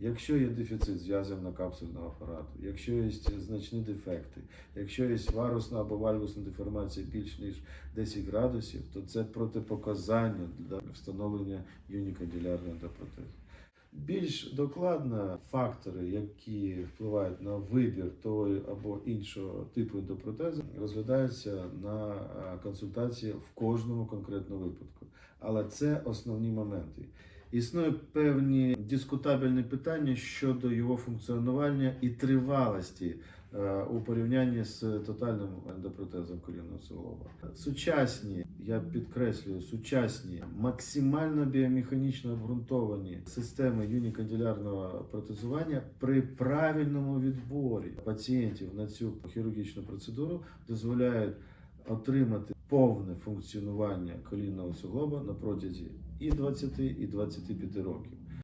Якщо є дефіцит зв'язаного капсульного апарату, якщо є значні дефекти, якщо є варусна або вальгусна деформація більш ніж 10 градусів, то це протипоказання для встановлення юнікодилярного ендопротезу. Більш докладно фактори, які впливають на вибір того або іншого типу ендопротезу, розглядаються на е, консультації в кожному конкретному випадку. Але це основні моменти. Існують певні дискутабельні питання щодо його функціонування і тривалості е, у порівнянні з тотальним ендопротезом колінного суглоба. Сучасні, я підкреслюю, сучасні, максимально біомеханічно обґрунтовані системи юнікандилярного протезування при правильному відборі пацієнтів на цю хірургічну процедуру дозволяють отримати повне функціонування колінного суглоба на протязі і 20, і 25 років.